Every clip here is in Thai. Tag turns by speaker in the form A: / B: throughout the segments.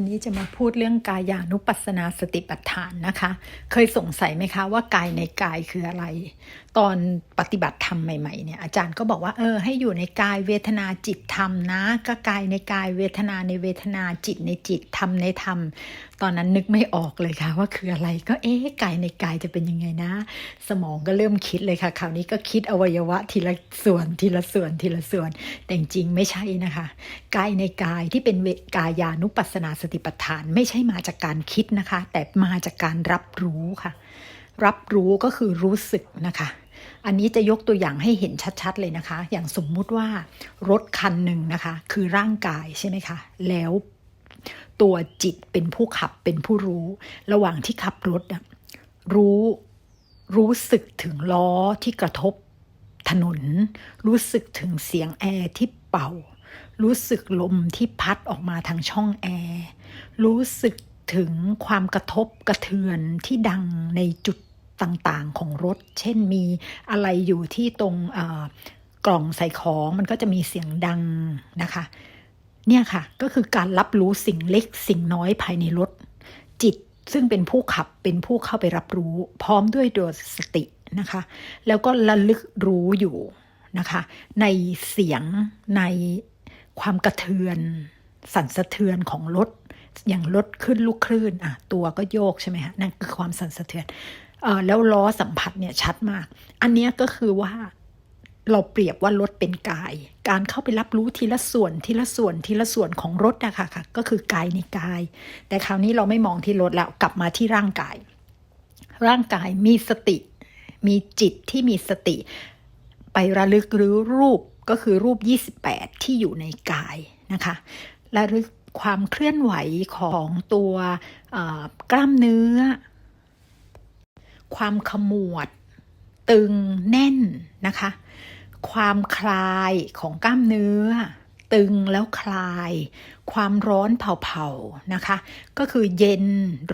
A: วันนี้จะมาพูดเรื่องกายานุปัสสนาสติปัฏฐานนะคะ เคยสงสัยไหมคะว่ากายในกายคืออะไร ตอนปฏิบัติธรรมใหม่ๆเนี่ยอาจารย์ก็บอกว่าเออให้อยู่ในกายเวทนาจิตธรรมนะก็กายในกายเวทนาในเวทนาจิตในจิตธรรมในธรรม ตอนนั้นนึกไม่ออกเลยค่ะว่าคืออะไรก็เอ๊ะกายในกายจะเป็นยังไงนะ สมองก็เริ่มคิดเลยค่ะ คราวนี้ก็คิดอวัยวะทีละส่วนทีละส่วนทีละส่วน แต่จริงไม่ใช่นะคะ กายในกายที่เป็นกายานุปัสสนาสติปัฏฐานไม่ใช่มาจากการคิดนะคะ แต่มาจากการรับรู้ค่ะ รับรู้ก็คือรู้สึกนะคะ อันนี้จะยกตัวอย่างให้เห็นชัดๆเลยนะคะ อย่างสมมุติว่ารถคันหนึ่งนะคะ คือร่างกายใช่ไหมคะ แล้วตัวจิตเป็นผู้ขับเป็นผู้รู้ ระหว่างที่ขับรถรู้รู้สึกถึงล้อที่กระทบถนน รู้สึกถึงเสียงแอร์ที่เป่า รู้สึกลมที่พัดออกมาทางช่องแอร์ รู้สึกถึงความกระทบกระเทือนที่ดังในจุดต่างๆของรถ เช่นมีอะไรอยู่ที่ตรงกล่องใส่ของมันก็จะมีเสียงดังนะคะ เนี่ยค่ะก็คือการรับรู้สิ่งเล็กสิ่งน้อยภายในรถ จิตซึ่งเป็นผู้ขับเป็นผู้เข้าไปรับรู้ พร้อมด้วยโดยสตินะคะ แล้วก็ระลึกรู้อยู่นะคะ ในเสียงในความกระเทือน สั่นสะเทือนของรถ อย่างรถขึ้นลูกคลื่นอะตัวก็โยกใช่ไหมฮะนั่นคือความสั่นสะเทือนเออแล้วล้อสัมผัสเนี่ยชัดมาก อันนี้ก็คือว่าเราเปรียบว่ารถเป็นกาย การเข้าไปรับรู้ทีละส่วนทีละส่วนทีละส่วนของรถนะคะค่ะ ก็คือกายในกาย แต่คราวนี้เราไม่มองที่รถแล้วกลับมาที่ร่างกาย ร่างกายมีสติ มีจิตที่มีสติ ไประลึกรู้รูปก็คือรูป 28 ที่อยู่ในกายนะคะระลึก ความเคลื่อนไหวของตัวกล้ามเนื้อ ความขมวด ตึงแน่นนะคะ ความคลายของกล้ามเนื้อ ตึงแล้วคลาย ความร้อนเผาๆนะคะ ก็คือเย็น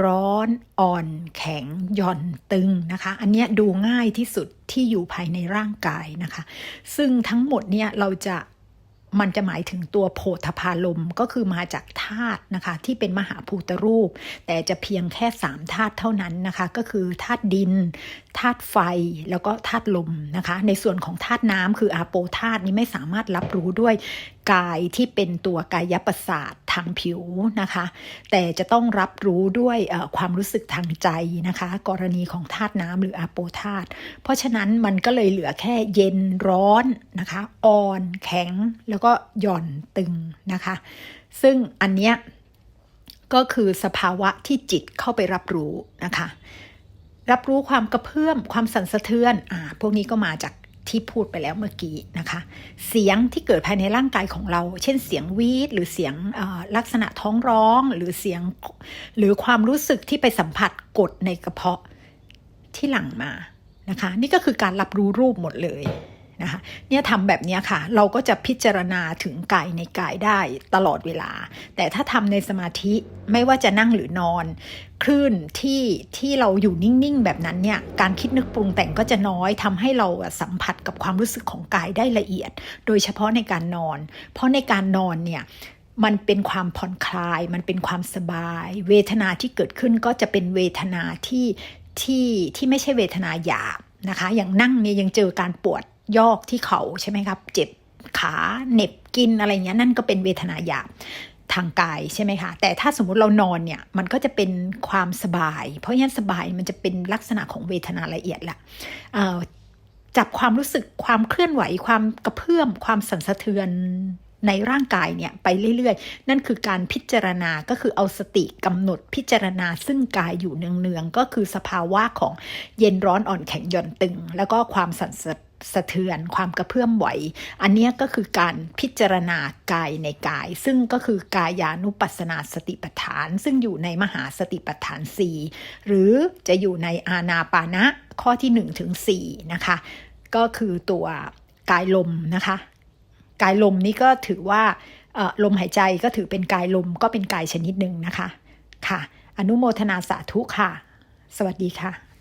A: ร้อนอ่อนแข็งหย่อนตึงนะคะ อันนี้ดูง่ายที่สุดที่อยู่ภายในร่างกายนะคะ ซึ่งทั้งหมดเนี่ยเราจะ มันจะหมายถึงตัวโพธพาลมก็คือมาจากธาตุนะคะที่เป็นมหาภูตรูป แต่จะเพียงแค่สามธาตุเท่านั้นนะคะก็คือธาตุดินธาตุไฟแล้วก็ธาตุลมนะคะ ในส่วนของธาตุน้ำคืออาโปธาตุนี้ไม่สามารถรับรู้ด้วย กายที่เป็นตัวกายประสาททางผิวนะคะ แต่จะต้องรับรู้ด้วยความรู้สึกทางใจนะคะ กรณีของธาตุน้ำหรืออาโปธาตุเพราะฉะนั้นมันก็เลยเหลือแค่เย็นร้อนนะคะอ่อนแข็งแล้วก็หย่อนตึงนะคะ ซึ่งอันเนี้ยก็คือสภาวะที่จิตเข้าไปรับรู้นะคะ รับรู้ความกระเพื่อมความสั่นสะเทือนอ่าพวกนี้ก็มาจาก ที่พูดไปแล้วเมื่อกี้นะคะ เสียงที่เกิดภายในร่างกายของเรา เช่นเสียงวีดหรือเสียงลักษณะท้องร้อง หรือเสียงหรือความรู้สึกที่ไปสัมผัสกดในกระเพาะที่หลั่งมานะคะ นี่ก็คือการรับรู้รูปหมดเลย นะคะเนี่ยทำแบบนี้ค่ะ เราก็จะพิจารณาถึงกายในกายได้ตลอดเวลา แต่ถ้าทำในสมาธิไม่ว่าจะนั่งหรือนอนคลื่นที่ที่เราอยู่นิ่งๆ แบบนั้นเนี่ยการคิดนึกปรุงแต่งก็จะน้อยทำให้เราสัมผัสกับความรู้สึกของกายได้ละเอียด โดยเฉพาะในการนอน เพราะในการนอนเนี่ยมันเป็นความผ่อนคลาย มันเป็นความสบาย เวทนาที่เกิดขึ้นก็จะเป็นเวทนาที่ที่ที่ไม่ใช่เวทนาหยาบนะคะ อย่างนั่งเนี่ยยังเจอการปวด ยอกที่เขาใช่ไหมครับ เจ็บขาเหน็บกินอะไรเงี้ยนั่นก็เป็นเวทนาหยาบทางกายใช่ไหมคะ แต่ถ้าสมมุติเรานอนเนี่ย มันก็จะเป็นความสบาย เพราะฉะนั้นสบายมันจะเป็นลักษณะของเวทนาละเอียดละจับความรู้สึกความเคลื่อนไหวความกระเพื่อมความสั่นสะเทือนในร่างกายเนี่ยไปเรื่อยๆ นั่นคือการพิจารณาก็คือเอาสติกำหนดพิจารณาซึ่งกายอยู่เนืองๆ ก็คือสภาวะของเย็นร้อนอ่อนแข็งหย่อนตึง แล้วก็ความสั่น สะเทือน ความกระเพื่อมไหว อันนี้ก็คือการพิจารณากายในกาย ซึ่งก็คือกายานุปัสนาสติปัฏฐาน ซึ่งอยู่ในมหาสติปัฏฐาน 4 หรือจะอยู่ในอาณาปานะข้อที่1ถึง4นะคะ ก็คือตัวกายลมนะคะ กายลมนี้ก็ถือว่าลมหายใจก็ถือเป็นกายลมก็เป็นกายชนิดหนึ่งนะคะค่ะ อนุโมทนาสาธุค่ะ สวัสดีค่ะ